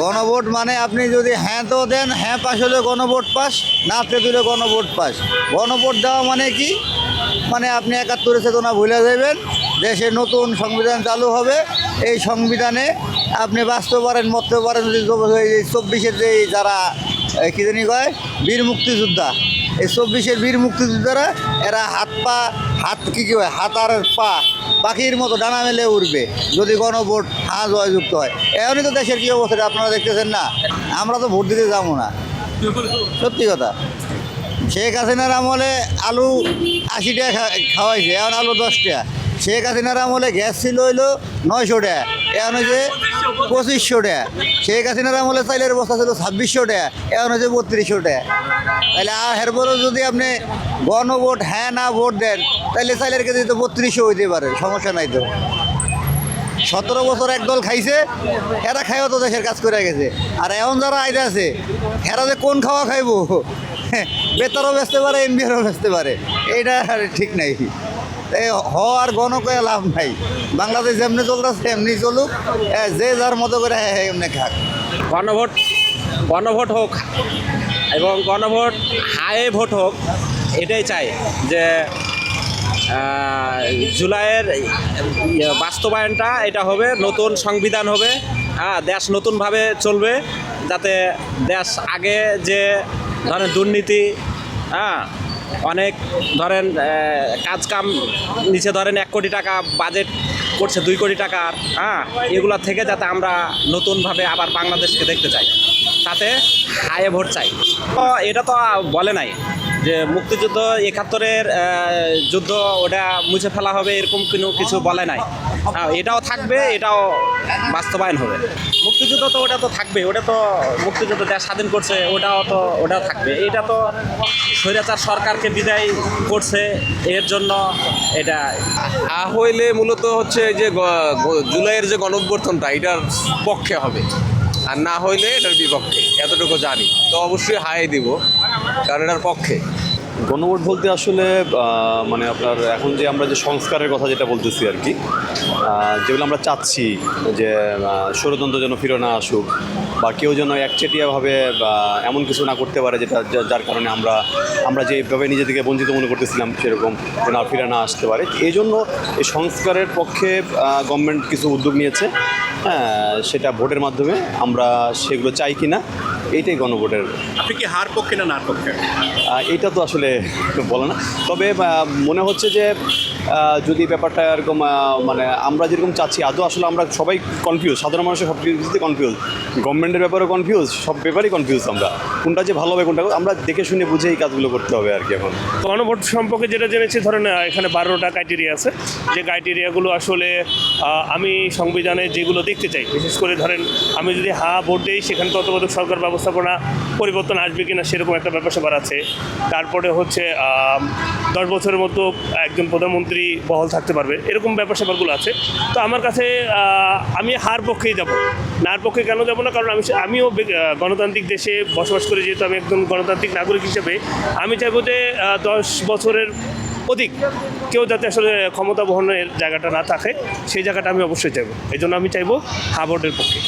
গণভোট মানে আপনি যদি হ্যাঁ তো দেন হ্যাঁ পাশ হলে গণভোট পাস নাতে দিলে গণভোট পাস। গণভোট দেওয়া মানে কি? মানে আপনি একাত্তরের চেতনা ভুলে যাবেন, দেশে নতুন সংবিধান চালু হবে, এই সংবিধানে আপনি বাঁচতে পারেন মরতে পারেন, যদি চব্বিশের যে যারা কী জানি কয়? বীর মুক্তিযোদ্ধা। এই চব্বিশের বীর মুক্তিযোদ্ধারা, এরা হাত পা হাত কি কী হয়? হাত আর পা, পাখির মতো ডানা মেলে উঠবে যদি গণভোট হ্যাঁ জয়যুক্ত হয়। এমনই তো দেশের কী অবস্থা আপনারা দেখতেছেন না। আমরা তো ভোট দিতে যাব না। সত্যি কথা। শেখ হাসিনার আমলে আলু আশি টাকা খাওয়াইছে, এখন আলু দশ টাকা। শেখ হাসিনার আমলে গ্যাস ছিল হইল নয়শো টাকা। এখন হয়েছে পঁচিশশো টাকা। শেখ হাসিনার আমলে চাইলের বস্তা ছিল ছাব্বিশশো টাকা। এখন হয়েছে বত্রিশশো টাকা। তাহলে আর এরপরেও যদি আপনি গণভোট হ্যাঁ না ভোট দেন তাহলে চাইলের কেজি তো বত্রিশশো হইতে পারে, সমস্যা নাই তো। সতেরো বছর একদল খাইছে এরা খাইও তো দেশের কাজ করে গেছে। আর এখন যারা আইতে আছে এরা যে কোন খাওয়া খাইবো? বেতারও বেচতে পারে এনবিআরও বেচতে পারে। আর ঠিক নাই। হ আর গণকে লাভ নাই। বাংলাদেশ যেমনি চলতেছে এমনি চলুক। যে যার মতো করে এমনি খাক। গণভোট গণভোট হোক এবং গণভোট হায়ে ভোট হোক এটাই চাই যে জুলাইয়ের ইয়ে, বাস্তবায়নটা এটা হবে নতুন সংবিধান হবে হ্যাঁ দেশ নতুনভাবে চলবে যাতে দেশ আগে যে ধরেন দুর্নীতি হ্যাঁ অনেক ধরেন কাজ কাম নিচে ধরেন এক কোটি টাকা বাজেট করছে দুই কোটি টাকার হ্যাঁ এগুলা থেকে যাতে আমরা নতুনভাবে আবার বাংলাদেশকে দেখতে চাই। তাতে হায়ে ভোট চাই। তো এটা তো বলে নাই যে মুক্তিযুদ্ধ একাত্তরের যুদ্ধ ওটা মুছে ফেলা হবে, এরকম কোনো কিছু বলে নাই। হ্যাঁ, এটাও থাকবে এটাও বাস্তবায়ন হবে। মুক্তিযুদ্ধ তো ওটা তো থাকবে ওটা তো মুক্তিযুদ্ধ দেশ স্বাধীন করছে ওটাও তো ওটাও থাকবে। এটা তো স্বৈরাচার সরকারকে বিদায় করছে এর জন্য এটা হইলে মূলত হচ্ছে যে জুলাইয়ের যে গণঅভ্যর্থনটা এটার পক্ষে হবে। আর না হইলে এটার বিপক্ষে এতটুকু জানি। তো অবশ্যই হাই দিব কারণ এটার পক্ষে। গণভোট বলতে আসলে মানে আপনার এখন যে আমরা যে সংস্কারের কথা যেটা বলতেছি আর কি যেগুলো আমরা চাচ্ছি যে স্বরতন্ত্র যেন ফিরে না আসুক বা কেউ যেন একচেটিয়াভাবে এমন কিছু না করতে পারে যেটা যার কারণে আমরা আমরা যেভাবে নিজেদেরকে বঞ্চিত মনে করতেছিলাম সেরকম যেন আর ফিরে না আসতে পারে। এই জন্য এই সংস্কারের পক্ষে গভর্নমেন্ট কিছু উদ্যোগ নিয়েছে। হ্যাঁ সেটা ভোটের মাধ্যমে আমরা সেগুলো চাই কি না এইটাই গণভোটের। আপনি কি হার পক্ষে না নার পক্ষে? এইটা তো আসলে বলে না। তবে মনে হচ্ছে যে যদি ব্যাপারটা এরকম মানে আমরা যেরকম চাচ্ছি আদৌ আসলে আমরা সবাই কনফিউজ সাধারণ মানুষের সব কিছুতে কনফিউজ গভর্নমেন্টের ব্যাপারেও কনফিউজ সব ব্যাপারেই কনফিউজ আমরা। কোনটা যে ভালো হবে কোনটা আমরা দেখে শুনে বুঝে এই কাজগুলো করতে হবে আর কি এখন। গণভোট সম্পর্কে যেটা জেনেছি ধরেন এখানে বারোটা ক্রাইটেরিয়া আছে। যে ক্রাইটেরিয়াগুলো আসলে আমি সংবিধানে যেগুলো দেখতে চাই বিশেষ করে ধরেন আমি যদি হা ভোট দিই সেখানে তত্ত্বাবধায়ক সরকার ব্যবস্থাপনা পরিবর্তন আসবে কিনা সেরকম একটা ব্যাপার স্যাপার আছে। তারপরে হচ্ছে দশ বছরের মতো একজন প্রধানমন্ত্রী বহল থাকতে পারবে, এরকম ব্যাপার স্যাপারগুলো আছে। তো আমার কাছে আমি হার পক্ষেই যাব। নার পক্ষে কেন যাব না? কারণ আমি, আমিও গণতান্ত্রিক দেশে বসবাস করে যেহেতু আমি একজন গণতান্ত্রিক নাগরিক হিসেবে, আমি চাইব যে দশ বছরের অধিক কেউ যাতে আসলে ক্ষমতা বহনের জায়গাটা না থাকে, সেই জায়গাটা আমি অবশ্যই চাইব। এই জন্য আমি চাইব হা ভোটের পক্ষে।